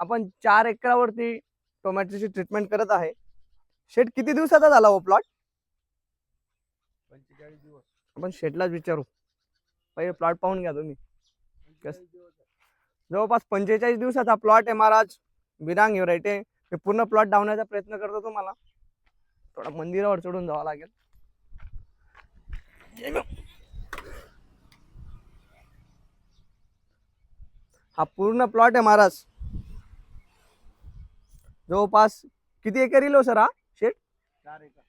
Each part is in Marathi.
आपण चार एकरावरती टोमॅटोची ट्रीटमेंट करत आहे. शेट किती दिवसाचा झाला हो प्लॉट पंचेचाळीस दिवस. आपण शेटलाच विचारू. पहिले प्लॉट पाहून घ्या तुम्ही. आहे. जवळपास पंचेचाळीस दिवसाचा प्लॉट आहे महाराज. विरांग व्हरायटी आहे. मी पूर्ण प्लॉट डावण्याचा प्रयत्न करतो तुम्हाला. थोडा मंदिरावर चढून जावं लागेल. हा पूर्ण प्लॉट आहे महाराज. जवळपास किती एकर येईल हो सर हा शेट चार एकर.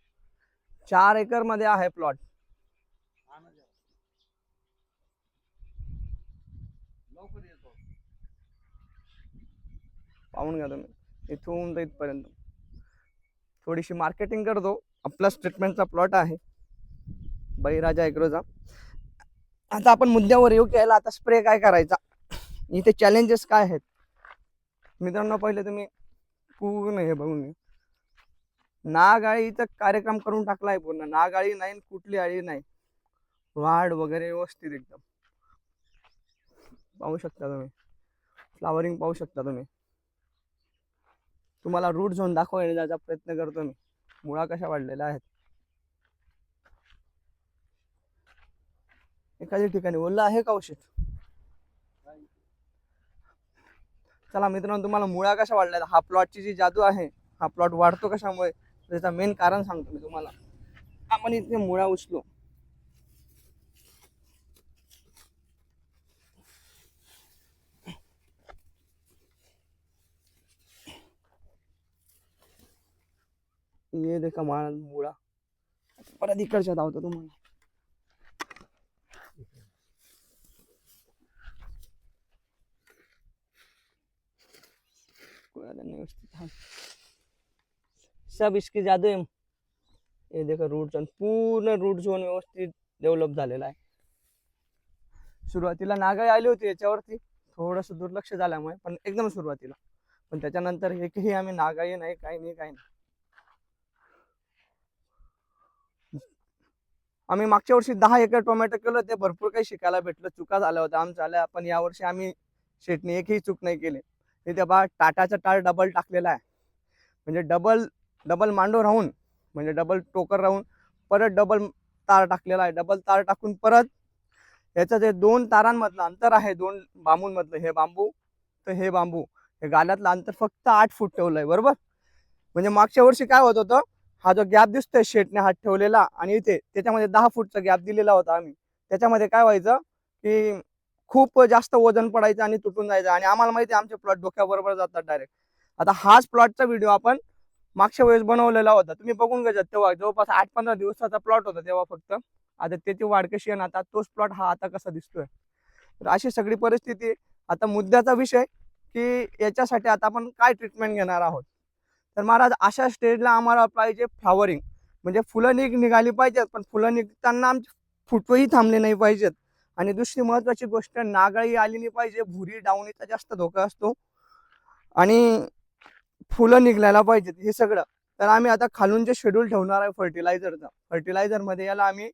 चार एकरमध्ये आहे प्लॉट पाहून घ्या तुम्ही. इथून तर इथपर्यंत. थोडीशी मार्केटिंग करतो. आपला ट्रीटमेंटचा प्लॉट आहे. बळीराजा एग्रोचा आता आपण मुद्द्यावर येऊ घ्यायला आता स्प्रे काय करायचा? इथे चॅलेंजेस काय आहेत? मित्रांनो पहिले तुम्ही पूर्ण हे बघून नागाळीचा कार्यक्रम करून टाकलाय पूर्ण. नागाळी नाही आणि कुठली आळी नाही. वाढ वगैरे व्यवस्थित एकदम. पाहू शकता तुम्ही. फ्लावरिंग पाहू शकता तुम्ही. तुम्हाला रूट झोन दाखवण्याचा प्रयत्न करतो मी. मुळा कशा वाढलेल्या आहेत. एखाद्या ठिकाणी ओल्ला आहे का औषध? चला मित्रांनो तुम्हाला मुळा कशा वाढल्या हा प्लॉटची जी जादू आहे हा प्लॉट वाढतो कशामुळे? त्याचं मेन कारण सांगतो मी तुम्हाला. आपण इथे मुळा उचलो. ये देखा माळा मुळा. परत इकडच्या धावतो तुम्हाला कोणाला नाही व्यवस्थित थांब. सब इसकी जादू है. ये देखो रूट झोन पूर्ण रूट झोन व्यवस्थित डेव्हलप झालेला आहे. सुरुवातीला नागाई आली होती याच्यावरती. थोडंसं दुर्लक्ष झाल्यामुळे पण एकदम सुरुवातीला. पण त्याच्यानंतर एकही आम्ही नागाई नाही काही नाही काही नाही. आम्ही मागच्या वर्षी दहा एकर टोमॅटो केलं ते भरपूर काही शिकायला भेटलं चुका झाल्या होत्या आमच्या आल्या पण यावर्षी आम्ही शेटने एकही चूक नाही केली. ते बा टाटाचा टाळ डबल टाकलेला आहे. म्हणजे डबल डबल मांडो राहून म्हणजे डबल टोकर राहून परत डबल तार टाकलेला आहे. डबल तार टाकून परत याचं जे दोन तारांमधलं अंतर आहे दोन बांबूंमधलं हे बांबू तर हे बांबू हे गाल्यातलं अंतर फक्त आठ फूट ठेवलं आहे बरोबर? म्हणजे मागच्या वर्षी काय होत होतं? हा जो गॅप दिसतोय शेटने हात ठेवलेला आणि इथे त्याच्यामध्ये दहा फूटचा गॅप दिलेला होता आम्ही. त्याच्यामध्ये काय व्हायचं की खूप जास्त वजन पडायचं आणि तुटून जायचं. आणि आम्हाला माहिती आहे आमचे प्लॉट डोक्याबरोबर जातात डायरेक्ट आता हाच प्लॉटचा व्हिडिओ आपण मागच्या वेळेस बनवलेला होता. तुम्ही बघून घ्या तेव्हा. जवळपास आठ पंधरा दिवसाचा प्लॉट होता तेव्हा फक्त. आता त्याची वाढ कशी आहे ना आता तोच प्लॉट हा आता कसा दिसतोय? तर अशी सगळी परिस्थिती. आता मुद्द्याचा विषय की याच्यासाठी आता आपण काय ट्रीटमेंट घेणार आहोत? तर महाराज अशा स्टेजला आम्हाला पाहिजे फ्लावरिंग म्हणजे फुलं निघ निघाली पाहिजेत पण फुलं निघताना आमचे फुटवेही थांबले नाही पाहिजेत. आणि दुसरी महत्वाची गोष्ट नागाळी आली नाही पाहिजे भुरी डावणीचा जास्त धोका असतो. आणि फुलं निघायला पाहिजेत हे सगळं. तर आम्ही आता खालून जे शेड्यूल ठेवणार आहे फर्टिलायझरचा फर्टिलायझरमध्ये याला आम्ही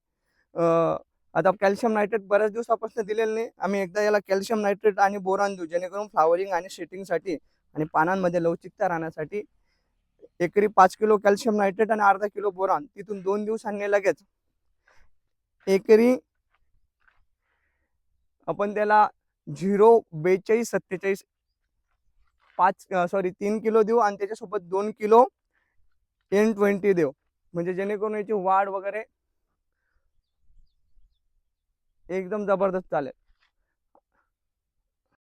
आता कॅल्शियम नायट्रेट बऱ्याच दिवसापासून दिलेलं नाही. आम्ही एकदा याला कॅल्शियम नायट्रेट आणि बोरान देऊ जेणेकरून फ्लावरिंग आणि शेटिंगसाठी आणि पानांमध्ये लवचिकता राहण्यासाठी एकरी पाच किलो कॅल्शियम नायट्रेट आणि अर्धा किलो बोरान तिथून दोन दिवसांनी लगेच एकरी आपण त्याला झिरो बेचाळीस सत्तेचाळीस पाच सॉरी तीन किलो देऊ आणि त्याच्यासोबत दोन किलो एन ट्वेंटी देऊ. म्हणजे जेणेकरून याची वाढ वगैरे एकदम जबरदस्त चालेल.